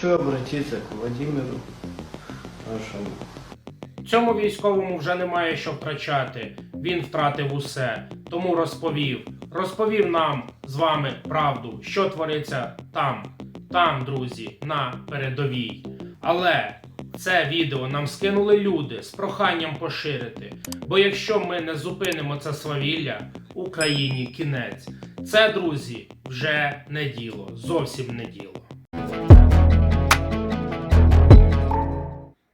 Хочу обратиться к Владимиру нашему. Цьому військовому вже немає що втрачати. Він втратив усе. Тому розповів. Розповів нам з вами правду, що твориться там, там, друзі, на передовій. Але це відео нам скинули люди з проханням поширити. Бо якщо ми не зупинимо це свавілля, Україні кінець. Це, друзі, вже не діло, зовсім не діло.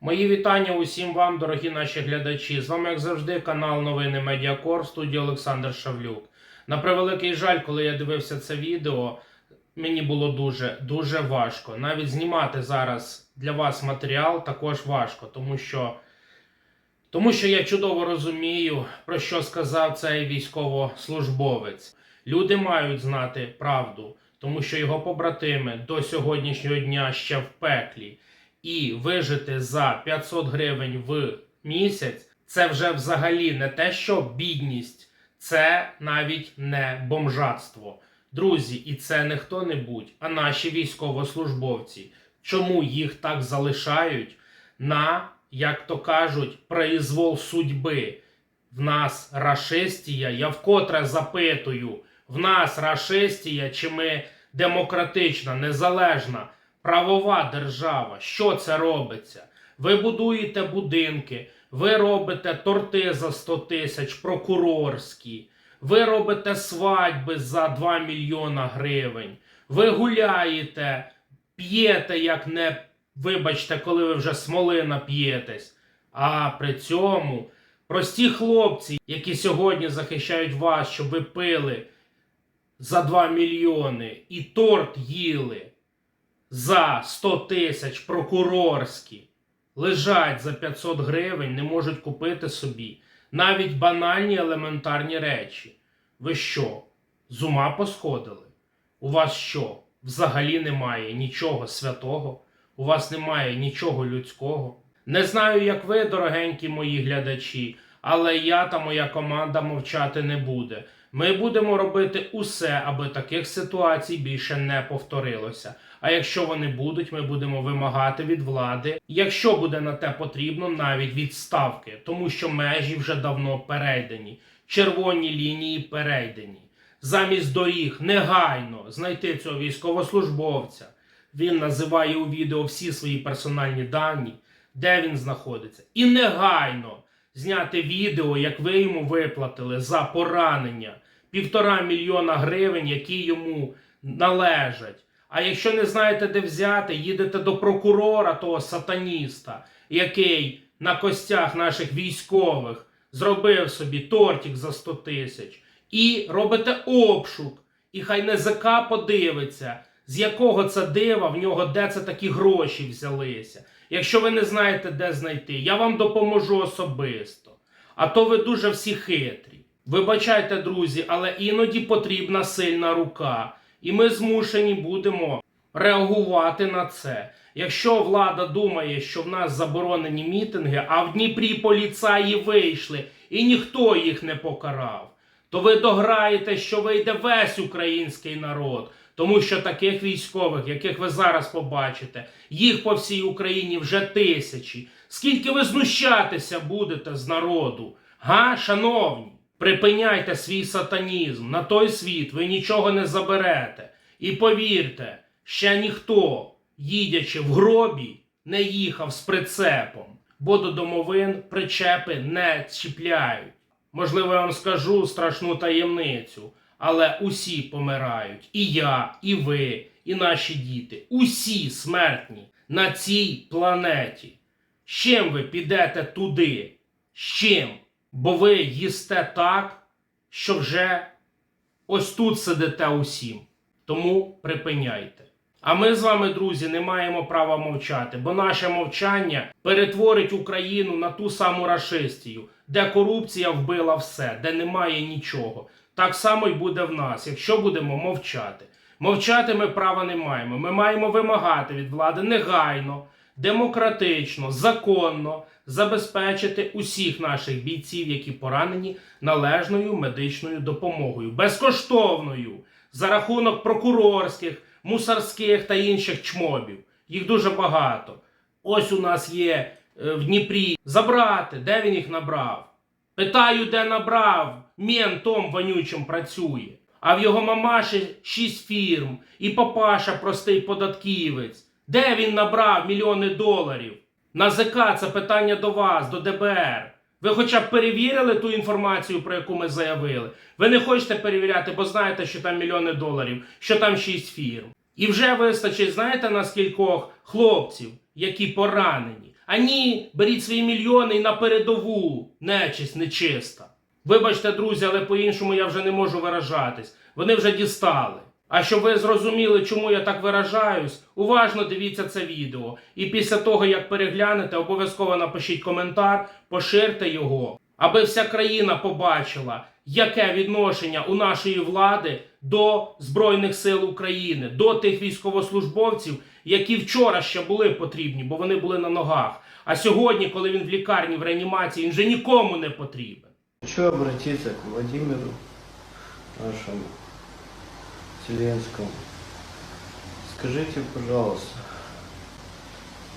Мої вітання усім вам, дорогі наші глядачі. З вами, як завжди, канал Новини Медіакор в студії Олександр Шавлюк. На превеликий жаль, коли я дивився це відео, мені було дуже дуже важко. Навіть знімати зараз для вас матеріал також важко, тому що, тому що я чудово розумію, про що сказав цей військовослужбовець. Люди мають знати правду, тому що його побратими до сьогоднішнього дня ще в пеклі і вижити за 500 гривень в місяць це вже взагалі не те, що бідність, це навіть не бомжатство. Друзі, і це не хто-небудь, а наші військовослужбовці. Чому їх так залишають на, як то кажуть, произвол судьби? В нас рашистія, я вкотре запитую, в нас рашистія, чи ми демократична, незалежна, правова держава. Що це робиться? Ви будуєте будинки, ви робите торти за 100 тисяч прокурорські, ви робите свадьби за 2 мільйона гривень, ви гуляєте, п'єте, як не вибачте, коли ви вже смоли нап'єтесь. А при цьому прості хлопці, які сьогодні захищають вас, щоб ви пили за 2 мільйони і торт їли за 100 тисяч прокурорські, лежать за 500 гривень, не можуть купити собі навіть банальні елементарні речі. Ви що, з ума посходили? У вас що? Взагалі немає нічого святого, у вас немає нічого людського. Не знаю, як ви, дорогенькі мої глядачі, але я та моя команда мовчати не буде. Ми будемо робити усе, аби таких ситуацій більше не повторилося. А якщо вони будуть, ми будемо вимагати від влади, якщо буде на те потрібно, навіть відставки, тому що межі вже давно перейдені, червоні лінії перейдені. Замість доріг негайно знайти цього військовослужбовця. Він називає у відео всі свої персональні дані, де він знаходиться, і негайно зняти відео, як ви йому виплатили за поранення півтора мільйона гривень, які йому належать. А якщо не знаєте, де взяти, їдете до прокурора, того сатаніста, який на костях наших військових зробив собі тортик за 100 тисяч, і робите обшук. І хай НЗК подивиться, з якого це дива в нього, де це такі гроші взялися. Якщо ви не знаєте, де знайти, я вам допоможу особисто. А то ви дуже всі хитрі. Вибачайте, друзі, але іноді потрібна сильна рука. І ми змушені будемо реагувати на це. Якщо влада думає, що в нас заборонені мітинги, а в Дніпрі поліцаї вийшли і ніхто їх не покарав, то ви дограєте, що вийде весь український народ. Тому що таких військових, яких ви зараз побачите, їх по всій Україні вже тисячі. Скільки ви знущатися будете з народу? Га, шановні? Припиняйте свій сатанізм. На той світ ви нічого не заберете. І повірте, ще ніхто, їдячи в гробі, не їхав з прицепом, бо до домовин причепи не чіпляють. Можливо, я вам скажу страшну таємницю, але усі помирають. І я, і ви, і наші діти. Усі смертні на цій планеті. З чим ви підете туди? З чим? Бо ви їсте так, що вже ось тут сидите усім. Тому припиняйте. А ми з вами, друзі, не маємо права мовчати, бо наше мовчання перетворить Україну на ту саму рашистію, де корупція вбила все, де немає нічого. Так само й буде в нас, якщо будемо мовчати. Мовчати ми права не маємо. Ми маємо вимагати від влади негайно, демократично, законно забезпечити усіх наших бійців, які поранені належною медичною допомогою, безкоштовною за рахунок прокурорських, мусорських та інших чмобів. Їх дуже багато. Ось у нас є е, в Дніпрі. Забрати, де він їх набрав? Питаю, де набрав. Ментом вонючим працює. А в його мамаші шість фірм, і папаша простий податківець. Де він набрав мільйони доларів? На ЗК це питання до вас, до ДБР. Ви хоча б перевірили ту інформацію, про яку ми заявили. Ви не хочете перевіряти, бо знаєте, що там мільйони доларів, що там шість фірм. І вже вистачить, знаєте, на скількох хлопців, які поранені. А ні, беріть свої мільйони і на передову. Нечисть нечиста. Вибачте, друзі, але по-іншому я вже не можу виражатись. Вони вже дістали. А щоб ви зрозуміли, чому я так виражаюсь, уважно дивіться це відео. І після того, як переглянете, обов'язково напишіть коментар, поширте його, аби вся країна побачила, яке відношення у нашої влади до Збройних сил України, до тих військовослужбовців, які вчора ще були потрібні, бо вони були на ногах. А сьогодні, коли він в лікарні в реанімації, він вже нікому не потрібен. Хочу обратиться к Владимиру нашему Зеленскому. Скажите, пожалуйста,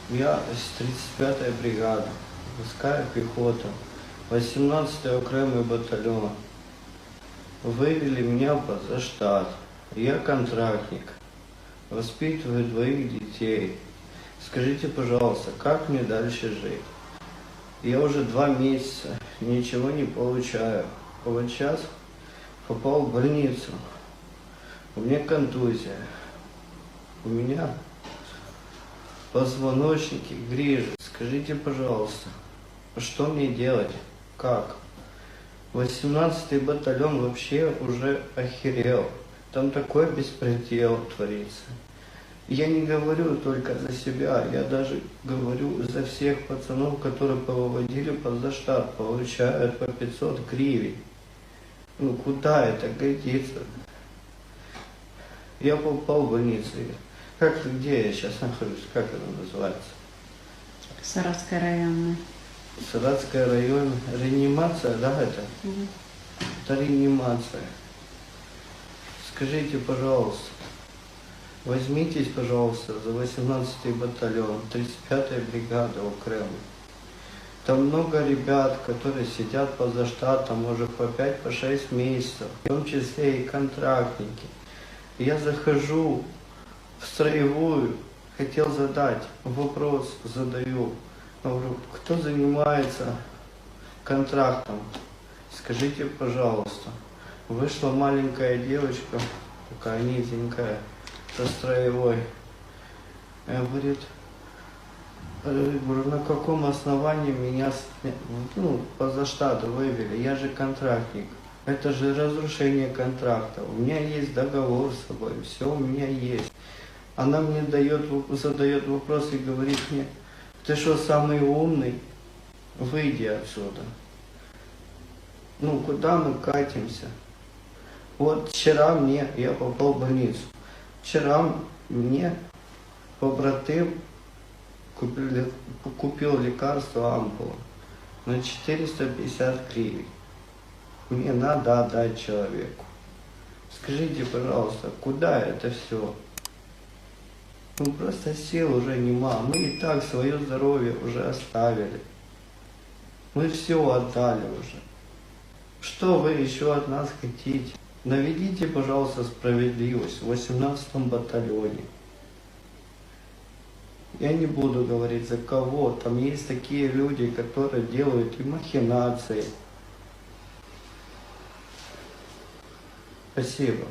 я с 35-й бригады, морская пехота, 18-й окремый батальон. Вывели меня за штат. Я контрактник, воспитываю двоих детей. Скажите, пожалуйста, как мне дальше жить? Я уже два месяца ничего не получаю. Вот сейчас попал в больницу. У меня контузия. У меня позвоночники грижи. Скажите, пожалуйста, что мне делать? Как? 18-й батальон вообще уже охерел. Там такой беспредел творится. Я не говорю только за себя, я даже говорю за всех пацанов, которые повыводили поза штат, получают по 500 гривен. Ну куда это годится? Я попал в больницу. Как, где я сейчас нахожусь? Как это называется? Саратская районная. Саратская район. Реанимация, да, это? Мгм. Это реанимация. Скажите, пожалуйста, возьмитесь, пожалуйста, за 18-й батальон, 35-я бригада Укрема. Там много ребят, которые сидят поза штатом уже по 5-6 месяцев, в том числе и контрактники. Я захожу в строевую, хотел задать вопрос, задаю. Говорю, кто занимается контрактом? Скажите, пожалуйста. Вышла маленькая девочка, такая низенькая, со строевой. Говорит, э, говорю, на каком основании меня ну, поза штата вывели? Я же контрактник. Это же разрушение контракта. У меня есть договор с собой, все у меня есть. Она мне дает, задает вопрос и говорит мне, ты что, самый умный? Выйди отсюда. Ну, куда мы катимся? Вот вчера мне, я попал в больницу. Вчера мне побратым купил, купил лекарство ампула на 450 гривен. Мне надо отдать человеку. Скажите, пожалуйста, куда это все? Ну просто сил уже нема. Мы и так свое здоровье уже оставили. Мы все отдали уже. Что вы еще от нас хотите? Наведите, пожалуйста, справедливость в 18-м батальоне. Я не буду говорить за кого. Там есть такие люди, которые делают и махинации. Спасибо.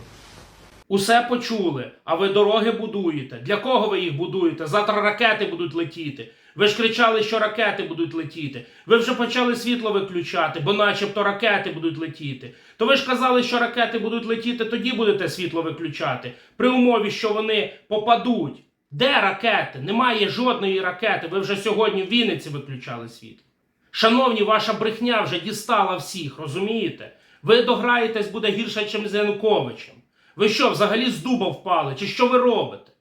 Усе почули, а ви дороги будуєте. Для кого ви їх будуєте? Завтра ракети будуть летіти. Ви ж кричали, що ракети будуть летіти. Ви вже почали світло виключати, бо начебто ракети будуть летіти. То ви ж казали, що ракети будуть летіти, тоді будете світло виключати. При умові, що вони попадуть. Де ракети? Немає жодної ракети. Ви вже сьогодні в Вінниці виключали світло. Шановні, ваша брехня вже дістала всіх, розумієте? Ви дограєтесь буде гірше, ніж з Януковичем. Ви що, взагалі з дуба впали? Чи що ви робите?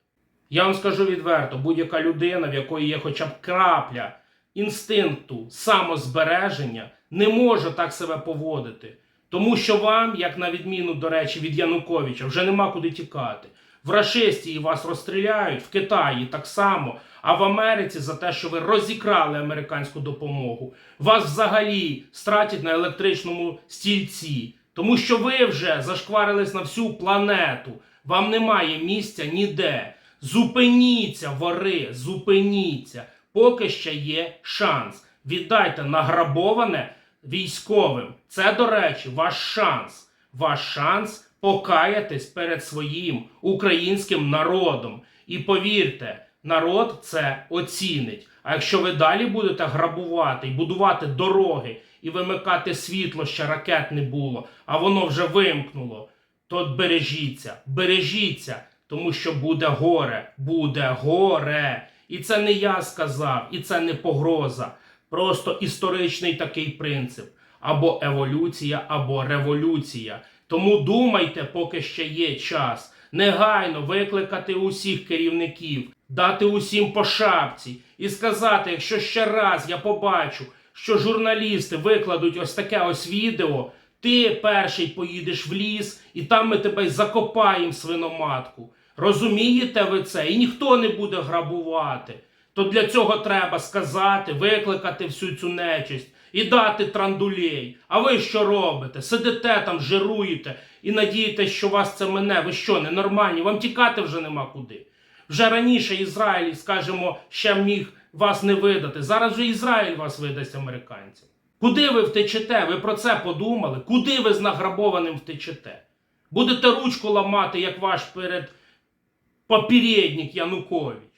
Я вам скажу відверто, будь-яка людина, в якої є хоча б крапля інстинкту самозбереження, не може так себе поводити. Тому що вам, як на відміну, до речі, від Януковича, вже нема куди тікати. В Рашистії вас розстріляють, в Китаї так само, а в Америці за те, що ви розікрали американську допомогу, вас взагалі стратять на електричному стільці. Тому що ви вже зашкварились на всю планету. Вам немає місця ніде. Зупиніться, вори, зупиніться, поки ще є шанс. Віддайте награбоване військовим. Це, до речі, ваш шанс. Ваш шанс покаятись перед своїм українським народом. І повірте, народ це оцінить. А якщо ви далі будете грабувати і будувати дороги і вимикати світло, ще ракет не було, а воно вже вимкнуло, то бережіться, бережіться, тому що буде горе, буде горе. І це не я сказав, і це не погроза. Просто історичний такий принцип: або еволюція, або революція. Тому думайте, поки ще є час. Негайно викликати усіх керівників, дати усім по шапці і сказати, якщо ще раз я побачу, що журналісти викладуть ось таке ось відео, ти перший поїдеш в ліс, і там ми тебе закопаємо свиноматку. Розумієте ви це? І ніхто не буде грабувати. То для цього треба сказати, викликати всю цю нечисть і дати трандулей. А ви що робите? Сидите там, жируєте і надієтесь, що вас це мене. Ви що, ненормальні? Вам тікати вже нема куди. Вже раніше Ізраїль, скажімо, ще міг вас не видати. Зараз вже Ізраїль вас видасть американцям. Куди ви втечете? Ви про це подумали? Куди ви з награбованим втечете? Будете ручку ламати, як ваш перед попередник Янукович.